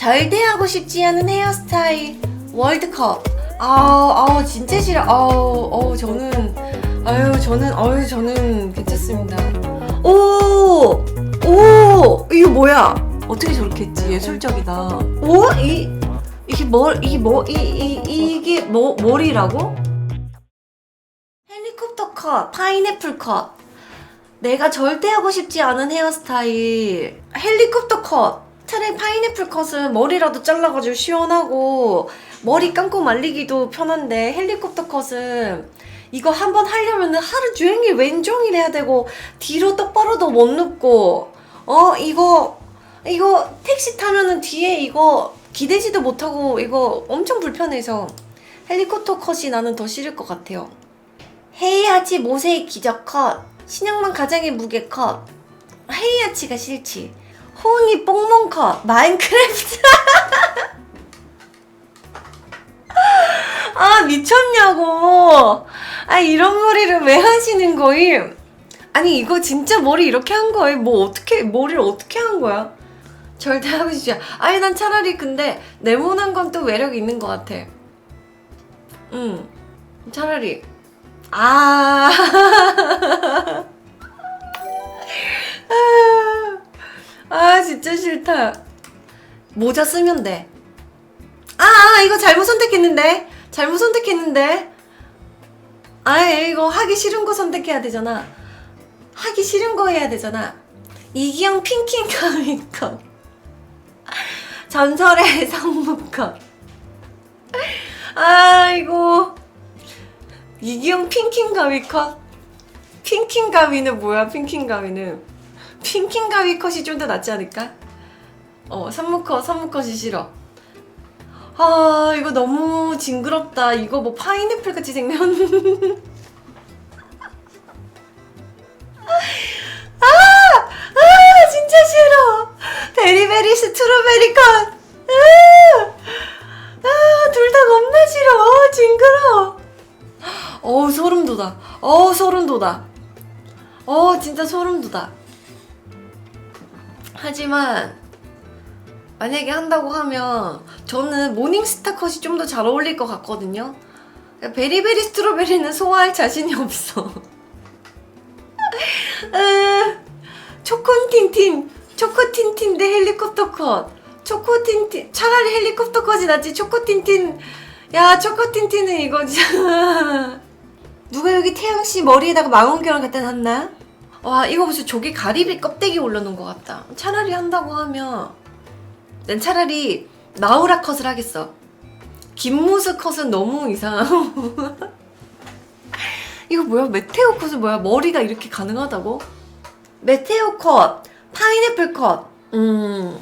절대하고 싶지 않은 헤어스타일 월드컵. 아, 아 진짜 싫어. 아우, 어우 저는 아유 저는 아유 저는 괜찮습니다. 오, 오, 이거 뭐야? 어떻게 저렇게 했지? 예술적이다. 오, 이 이게 뭐 이게 뭐이이 이게 뭐 머리라고? 헬리콥터 컷, 파인애플 컷. 내가 절대 하고 싶지 않은 헤어스타일. 헬리콥터 컷. 차라리 파인애플 컷은 머리라도 잘라가지고 시원하고 머리 감고 말리기도 편한데 헬리콥터 컷은 이거 한번 하려면 하루 종일 왼종일 해야 되고 뒤로 똑바로도 못 눕고 어 이거 이거 택시 타면은 뒤에 이거 기대지도 못하고 이거 엄청 불편해서 헬리콥터 컷이 나는 더 싫을 것 같아요. 헤이아치 모세의 기적 컷 신영만 가장의 무게 컷 헤이아치가 싫지 호응이 뽕몽 컷 마인크래프트. 아 미쳤냐고. 아 이런 머리를 왜 하시는 거임? 아니 이거 진짜 머리 이렇게 한 거예요? 뭐 어떻게 머리를 어떻게 한 거야? 절대 하고 싶지 아니 난 차라리 근데 네모난 건 또 매력이 있는 것 같아. 응. 차라리. 아. 아, 진짜 싫다. 모자 쓰면 돼. 아, 아, 이거 잘못 선택했는데. 잘못 선택했는데. 아, 이거 하기 싫은 거 선택해야 되잖아. 하기 싫은 거 해야 되잖아. 이기영 핑킹 가미컷. 전설의 성무컷. 아, 이거. 이기영 핑킹 가위 컷? 핑킹 가위는 뭐야, 핑킹 가위는? 핑킹 가위 컷이 좀 더 낫지 않을까? 어, 산무 컷, 산무 컷이 싫어. 아, 이거 너무 징그럽다. 이거 뭐 파인애플 같이 생겼. 아! 아, 진짜 싫어. 베리베리 스트로베리 컷. 아, 아, 둘 다 겁나 싫어. 아, 징그러. 어우 소름 돋아. 어우 소름 돋아. 어 진짜 소름 돋아. 하지만 만약에 한다고 하면 저는 모닝스타 컷이 좀 더 잘 어울릴 것 같거든요. 베리베리 스트로베리는 소화할 자신이 없어. 으, 초콘틴틴, 초코틴틴 대 헬리콥터 컷. 초코틴틴, 차라리 헬리콥터 컷이 낫지. 초코틴틴, 야, 초코틴틴은 이거 진짜. 누가 여기 태양 씨 머리에다가 망원경을 갖다 놨나? 와 이거 무슨 조개 가리비 껍데기 올려놓은 것 같다. 차라리 한다고 하면 난 차라리 나우라 컷을 하겠어. 김무스 컷은 너무 이상하고 이거 뭐야 메테오 컷은 뭐야 머리가 이렇게 가능하다고? 메테오 컷, 파인애플 컷. 음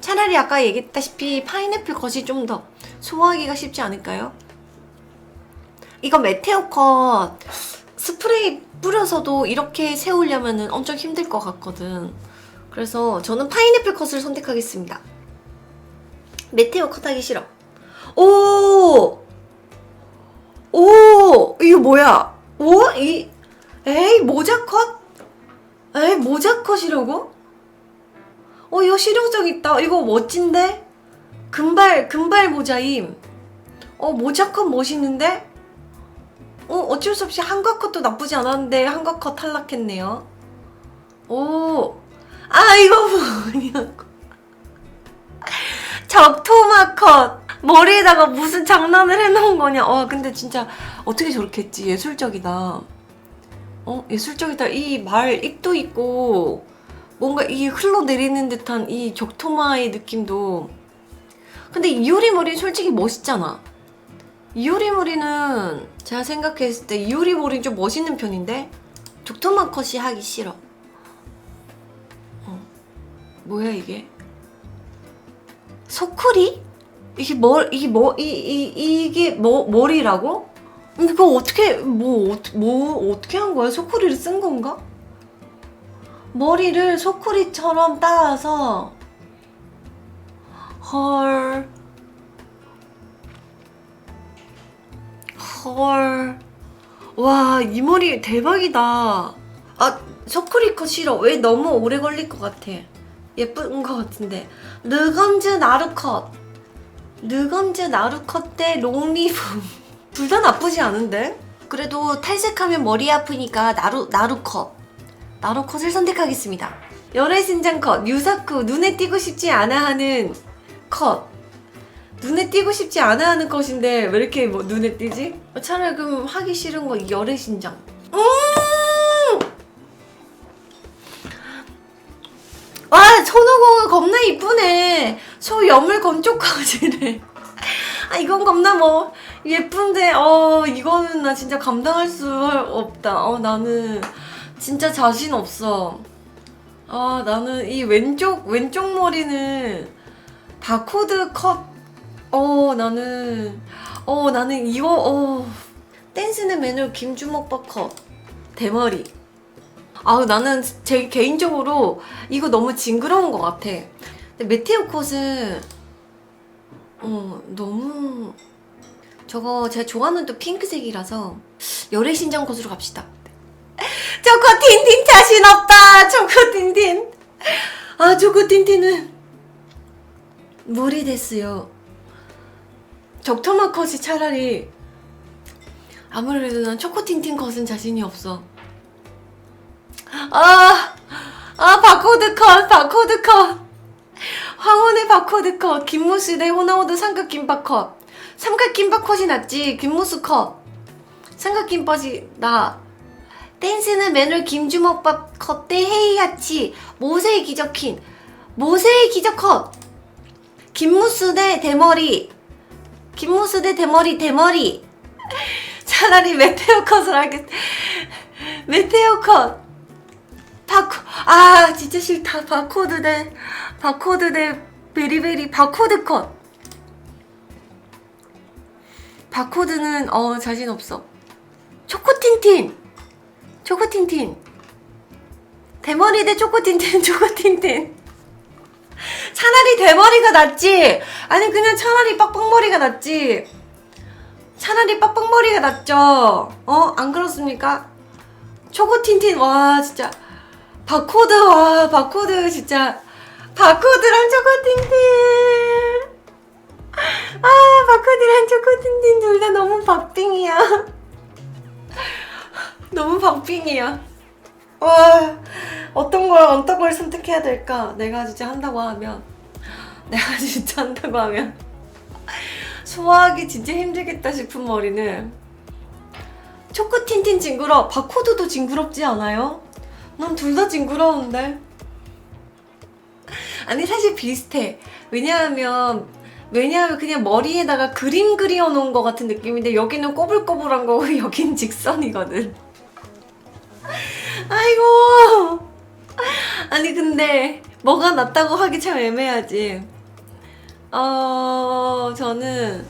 차라리 아까 얘기했다시피 파인애플 컷이 좀 더 소화하기가 쉽지 않을까요? 이거 메테오 컷 스프레이 뿌려서도 이렇게 세우려면 엄청 힘들 것 같거든. 그래서 저는 파인애플 컷을 선택하겠습니다. 메테오 컷 하기 싫어. 오! 오! 이거 뭐야? 오? 이, 에이, 모자 컷? 에이, 모자 컷이라고? 어, 이거 실용성 있다. 이거 멋진데? 금발, 금발 모자임. 어, 모자 컷 멋있는데? 어, 어쩔 수 없이 한과 컷도 나쁘지 않았는데 한과 컷 탈락했네요. 오, 아 이거 뭐냐고. 적토마 컷. 머리에다가 무슨 장난을 해놓은 거냐. 와, 근데 진짜 어떻게 저렇게 했지? 예술적이다. 어, 예술적이다. 이 말 입도 있고 뭔가 이 흘러내리는 듯한 이 적토마의 느낌도. 근데 이효리 머리는 솔직히 멋있잖아. 이효리 머리는 제가 생각했을 때 이효리 머리는 좀 멋있는 편인데 적토마 컷이 하기 싫어. 어. 뭐야 이게? 소쿠리? 이게 뭐 이게 뭐 이 이 이게 뭐 머리라고? 이거 어떻게 뭐, 어- 뭐 어떻게 한 거야? 소쿠리를 쓴 건가? 머리를 소쿠리처럼 따서 헐 헐. 와, 이 머리 대박이다. 아, 컷 싫어. 왜 너무 오래 걸릴 것 같아. 예쁜 것 같은데 르건즈 나루컷 르건즈 나루컷 대 롱리붐 둘 다 나쁘지 않은데 그래도 탈색하면 머리 아프니까 나루 나루컷 나루컷을 선택하겠습니다 열애신장 컷 유사쿠 눈에 띄고 싶지 않아 하는 컷 눈에 띄고 싶지 않아 하는 컷인데 왜 이렇게 뭐 눈에 띄지? 차라리 그럼 하기 싫은 거 열애 신장. 음! 와 손오공은 겁나 이쁘네. 소염을 건조까지네. 아 이건 겁나 뭐 예쁜데. 어 이거는 나 진짜 감당할 수 없다. 어 나는 진짜 자신 없어. 아 나는 이 왼쪽 왼쪽 머리는 바코드 컷 어 나는 어 나는 이거 어 댄스는 매너 김주먹밥 컷 대머리 아 나는 제 개인적으로 이거 너무 징그러운 것 같아. 근데 메테오 컷은 어 너무 저거 제가 좋아하는 또 핑크색이라서 열애 신장 컷으로 갑시다. 초코 틴틴 자신 없다. 초코 틴틴. 아 초코 틴틴은 물이 됐어요. 적토마 컷이 차라리 아무래도 난 초코 틴틴 컷은 자신이 없어. 아, 아, 바코드 컷, 바코드 컷. 황혼의 바코드 컷, 김무수 대 호나우드 삼각김밥 컷. 삼각김밥 컷이 낫지, 김무수 컷. 삼각김밥이 나. 댄스는 매놀 김주먹밥 컷대 헤이하치, 모세의 기적킨. 모세의 기적 컷. 김무수 대 대머리. 김무수 대 대머리, 대머리. 차라리 메테오 컷을 하겠, 메테오 컷. 바코 아 진짜 싫다. 바코드 대 바코드 대 베리베리 바코드 컷. 바코드는 어 자신 없어. 초코틴틴. 초코틴틴. 대머리 대 초코틴틴 초코틴틴 차라리 대머리가 낫지. 아니 그냥 차라리 빡빡머리가 낫지. 차라리 빡빡머리가 낫죠. 어? 안 그렇습니까? 초코틴틴 와 진짜. 바코드 와 바코드 진짜. 바코드랑 초코틴틴. 아 바코드랑 초코틴틴 둘 다 너무 박빙이야. 너무 박빙이야 와 어떤 걸 어떤 걸 선택해야 될까 내가 진짜 한다고 하면 내가 진짜 한다고 하면 소화하기 진짜 힘들겠다 싶은 머리는 초코틴틴 징그러 바코드도 징그럽지 않아요? 난 둘 다 징그러운데. 아니 사실 비슷해. 왜냐하면 왜냐하면 그냥 머리에다가 그림 그리어 놓은 것 같은 느낌인데 여기는 꼬불꼬불한 거고 여긴 직선이거든. 아이고. 아니 근데 뭐가 낫다고 하기 참 애매하지. 어 저는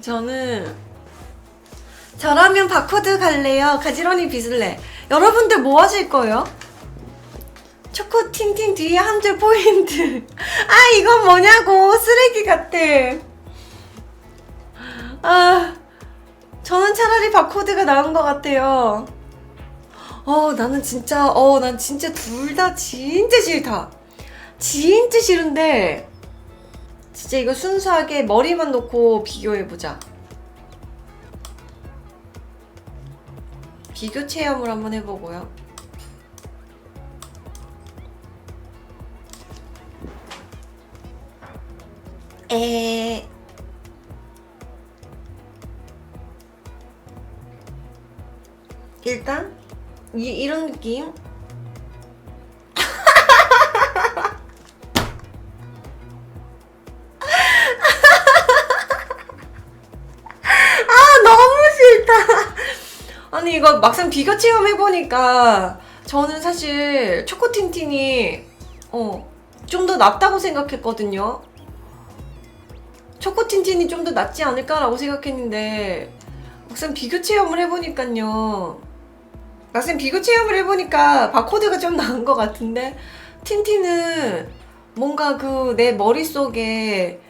저는 저라면 바코드 갈래요. 가지런히 빗을래. 여러분들 뭐 하실 거예요? 초코 틴틴 뒤에 한 줄 포인트. 아, 이건 뭐냐고. 쓰레기 같아. 아, 저는 차라리 바코드가 나은 것 같아요. 어, 나는 진짜, 어, 난 진짜 둘 다 진짜 싫다. 진짜 싫은데, 진짜 이거 순수하게 머리만 놓고 비교해보자. 비교 체험을 한번 해보고요. 에 일단 이, 이런 느낌 아 너무 싫다 아니 이거 막상 비교 체험 해보니까 저는 사실 초코틴틴이 어 좀 더 낫다고 생각했거든요. 초코틴틴이 좀 더 낫지 않을까라고 생각했는데 막상 비교 체험을 해보니까요. 막상 비교 체험을 해보니까 바코드가 좀 나은 것 같은데 틴틴은 뭔가 그 내 머릿속에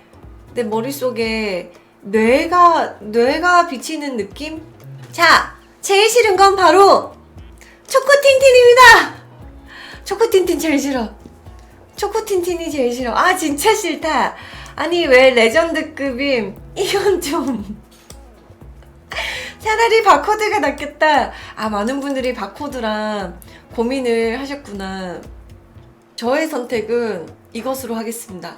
내 머릿속에 뇌가 뇌가 비치는 느낌? 자, 제일 싫은 건 바로 초코틴틴입니다. 초코틴틴 제일 싫어. 초코틴틴이 제일 싫어. 아 진짜 싫다. 아니 왜 레전드급임? 이건 좀 차라리 바코드가 낫겠다. 아 많은 분들이 바코드랑 고민을 하셨구나. 저의 선택은 이것으로 하겠습니다.